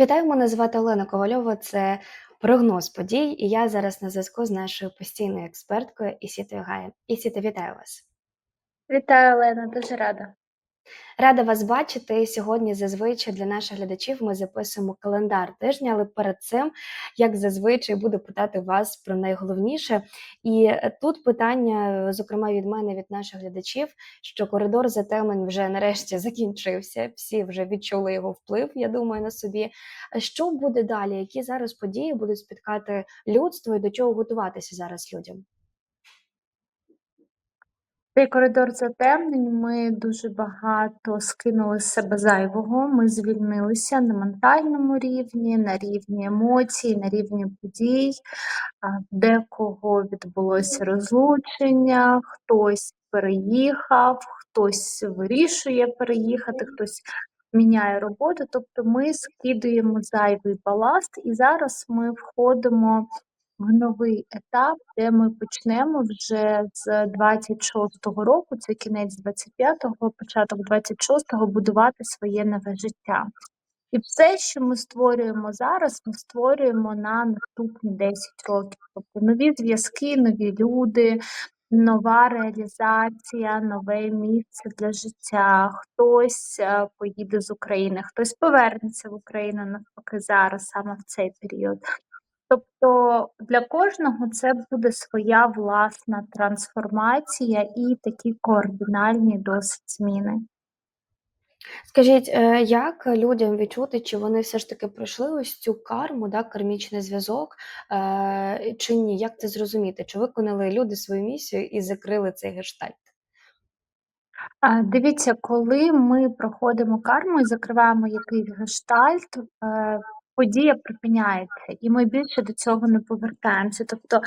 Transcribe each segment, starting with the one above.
Вітаю, мене звати Олена Ковальова. Це прогноз подій. І я зараз на зв'язку з нашою постійною експерткою Ісітою Гаєм. Ісіта, вітаю вас. Вітаю, Олена, дуже рада. Рада вас бачити. Сьогодні зазвичай для наших глядачів ми записуємо календар тижня, але перед цим, як зазвичай, буду питати вас про найголовніше. І тут питання, зокрема від мене, від наших глядачів, що коридор затемнень вже нарешті закінчився. Всі вже відчули його вплив, я думаю, на собі. Що буде далі? Які зараз події будуть спіткати людство і до чого готуватися зараз людям? Цей коридор затемнень ми дуже багато скинули з себе зайвого. Ми звільнилися на ментальному рівні, на рівні емоцій, на рівні подій. А, Декого відбулося розлучення, хтось переїхав, хтось вирішує переїхати, хтось міняє роботу. Тобто ми скидуємо зайвий баласт, і зараз ми входимо в новий етап, де ми почнемо вже з 26-го року, це кінець 25-го, початок 26-го, будувати своє нове життя. І все, що ми створюємо зараз, ми створюємо на наступні 10 років. Тобто нові зв'язки, нові люди, нова реалізація, нове місце для життя. Хтось е, поїде з України, хтось повернеться в Україну навпаки зараз, саме в цей період. Тобто для кожного це буде своя власна трансформація і такі координальні досить зміни. Скажіть, е, як людям відчути, чи вони все ж таки пройшли ось цю карму, да, кармічний зв'язок, е, чи ні? Як це зрозуміти? Чи виконали люди свою місію і закрили цей гештальт? Дивіться, коли ми проходимо карму і закриваємо якийсь гештальт, е, подія припиняється, і ми більше до цього не повертаємося. Тобто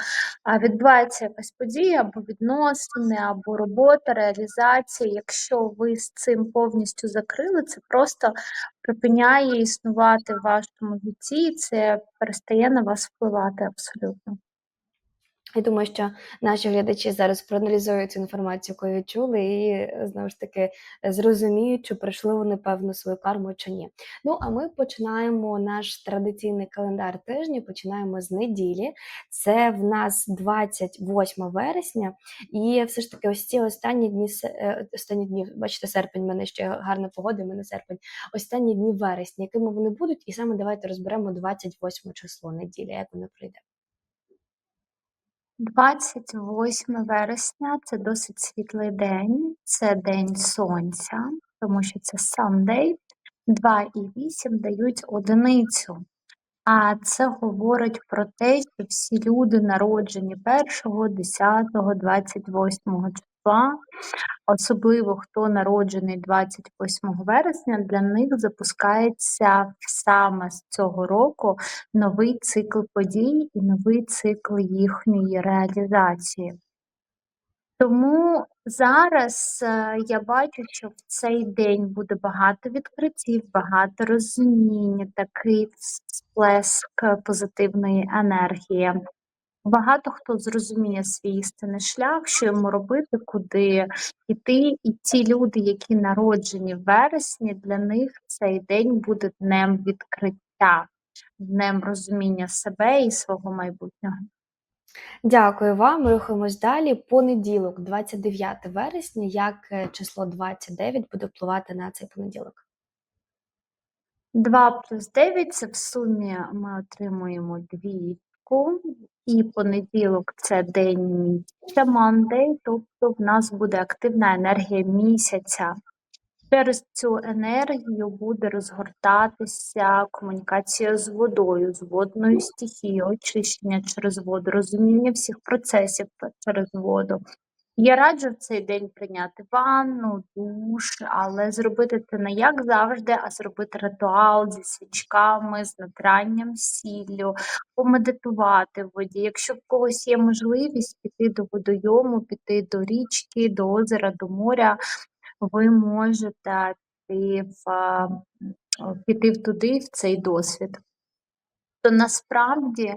відбувається якась подія або відносини, або робота, реалізація. Якщо ви з цим повністю закрили, це просто припиняє існувати в вашому житті, і це перестає на вас впливати абсолютно. Я думаю, що наші глядачі зараз проаналізують цю інформацію, яку відчули, і знову ж таки зрозуміють, чи пройшли вони певну свою карму чи ні. Ну а ми починаємо наш традиційний календар тижня. Починаємо з неділі. Це в нас 28 вересня, і все ж таки, ось ці останні дні е, останні дні, бачите, серпень мене ще гарна погода, мене серпень. Останні дні вересня, якими вони будуть, і саме давайте розберемо 28 число неділі, як воно прийде. 28 вересня це досить світлий день, це день сонця, тому що це Sunday. 2 і 8 дають одиницю. А це говорить про те, що всі люди народжені 1, 10, 28 числа, особливо хто народжений 28 вересня, для них запускається саме з цього року новий цикл подій і новий цикл їхньої реалізації. Тому зараз е, я бачу, що в цей день буде багато відкриттів, багато розуміння, такий сплеск позитивної енергії. Багато хто зрозуміє свій істинний шлях, що йому робити, куди йти. І ті люди, які народжені в вересні, для них цей день буде днем відкриття, днем розуміння себе і свого майбутнього. Дякую вам. Рухаємось далі. Понеділок, 29 вересня, як е, число 29 буде впливати на цей понеділок. 2 плюс 9 це в сумі ми отримуємо двійку, і понеділок це день місяця, Monday, тобто в нас буде активна енергія місяця. Через цю енергію буде розгортатися комунікація з водою, з водною стихією, очищення через воду, розуміння всіх процесів через воду. Я раджу в цей день прийняти ванну, душ, але зробити це не як завжди, а зробити ритуал зі свічками, з натранням сіллю, помедитувати в воді. Якщо в когось є можливість піти до водойому, піти до річки, до озера, до моря, ви можете піти в, піти туди, в цей досвід. То насправді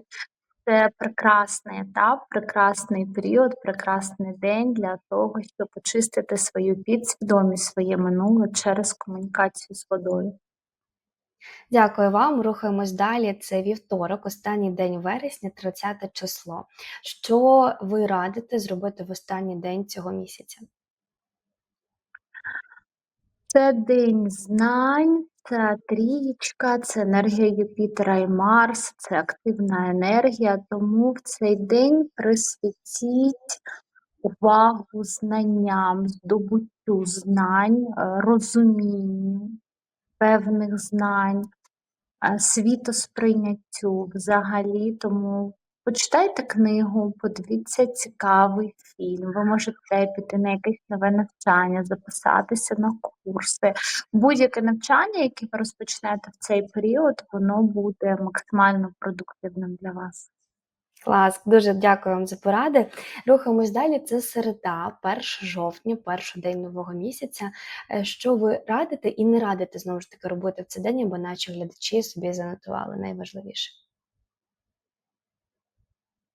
це прекрасний етап, прекрасний період, прекрасний день для того, щоб очистити свою підсвідомість, своє минуле через комунікацію з водою. Дякую вам. Рухаємось далі. Це вівторок, останній день вересня, 30 число. Що ви радите зробити в останній день цього місяця? Це день знань, це трієчка, це енергія Юпітера і Марс, це активна енергія, тому в цей день присвятіть увагу знанням, здобуттю знань, е, розумінню певних знань, е, світосприйняттю взагалі. Тому почитайте книгу, подивіться цікавий фільм. Ви можете піти на якесь нове навчання, записатися на курси. Будь-яке навчання, яке ви розпочнете в цей період, воно буде максимально продуктивним для вас. Клас, дуже дякую вам за поради. Рухаємось далі. Це середа, 1 жовтня, перший день нового місяця. Е, Що ви радите і не радите знову ж таки робити в цей день, або наші глядачі собі занотували найважливіше.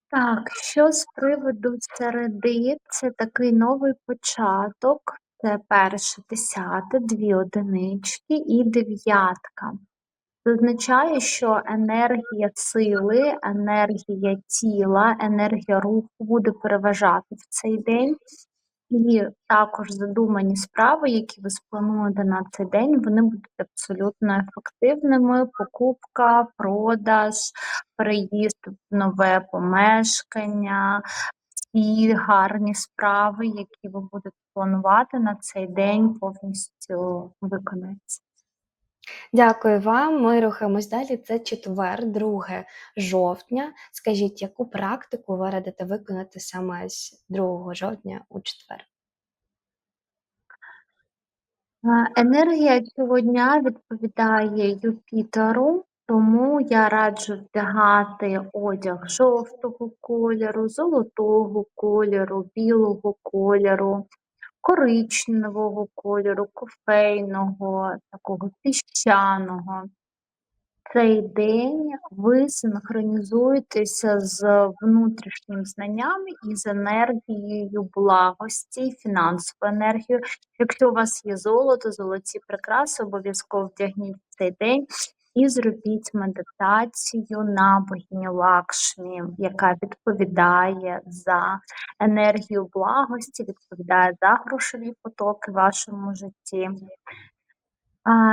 Так, що з приводу середи, це такий новий початок. Це перше десяте, дві одинички і дев'ятка. Це означає, що енергія сили, енергія тіла, енергія руху буде переважати в цей день. І також задумані справи, які ви сплануєте на цей день, вони будуть абсолютно ефективними. Покупка, продаж, переїзд в нове помешкання, всі гарні справи, які ви будете планувати на цей день, повністю виконаються. Дякую вам. Ми рухаємось далі. Це четвер, 2 жовтня. Скажіть, яку практику ви радите виконати саме з 2 жовтня у четвер? Е, Енергія цього дня відповідає Юпітеру, тому я раджу вдягати одяг жовтого кольору, золотого кольору, білого кольору, коричневого кольору, кофейного, такого піщаного. Цей день ви синхронізуєтеся з внутрішнім знанням і з енергією благості, фінансовою енергією. Якщо у вас є золото, золоті прикраси, обов'язково вдягніть цей день і зробіть медитацію на богиню Лакшмі, яка відповідає за енергію благості, відповідає за грошові потоки в вашому житті.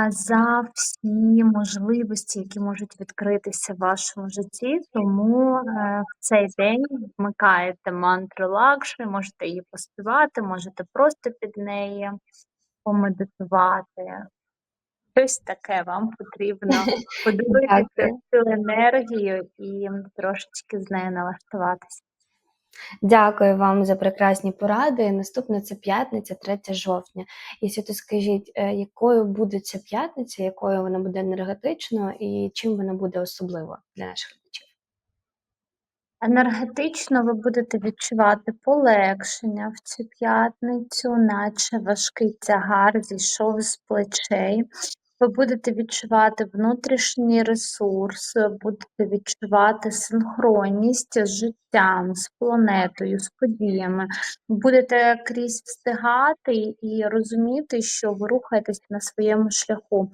За всі можливості, які можуть відкритися в вашому житті. Тому, е, в цей день вмикаєте мантру Лакшмі, можете її поспівати, можете просто під неї помедитувати. Щось таке вам потрібно подивитися цю енергію і трошечки з нею налаштуватися. Дякую вам за прекрасні поради. Наступна це п'ятниця, 3 жовтня. І свято скажіть, е, якою буде ця п'ятниця, якою вона буде енергетичною і чим вона буде особлива для наших глядачів? Енергетично ви будете відчувати полегшення в цю п'ятницю, наче важкий тягар зійшов з плечей. Ви будете відчувати внутрішній ресурс, будете відчувати синхронність з життям, з планетою, з подіями. Будете крізь встигати і розуміти, що ви рухаєтесь на своєму шляху.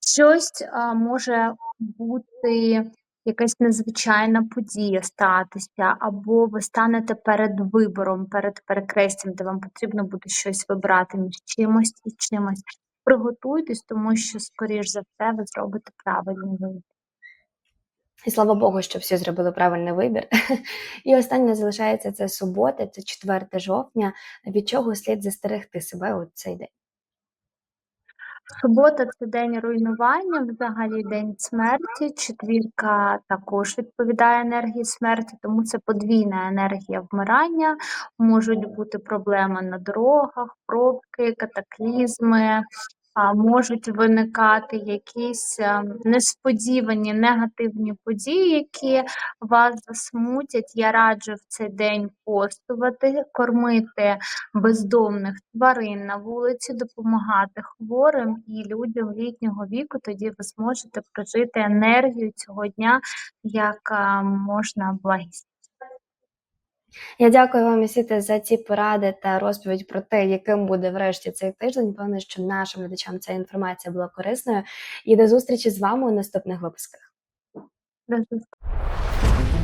Щось а, може бути якась незвичайна подія статися, або ви станете перед вибором, перед перекрестям, де вам потрібно буде щось вибрати між чимось і чимось. Приготуйтесь, тому що, скоріш за все, ви зробите правильний вибір. І слава Богу, що всі зробили правильний вибір. І останнє залишається це субота, це 4 жовтня. Від чого слід застерегти себе у цей день? Субота це день руйнування, взагалі день смерті. Четвірка також відповідає енергії смерті, тому це подвійна енергія вмирання. Можуть бути проблеми на дорогах, пробки, катаклізми. Можуть виникати якісь е, несподівані негативні події, які вас засмутять. Я раджу в цей день постувати, кормити бездомних тварин на вулиці, допомагати хворим і людям літнього віку. Тоді ви зможете прожити енергію цього дня як можна благість. Я дякую вам, Ісіте, за ці поради та розповідь про те, яким буде врешті цей тиждень. Певно, що нашим глядачам ця інформація була корисною. І до зустрічі з вами у наступних випусках. До зустрічі.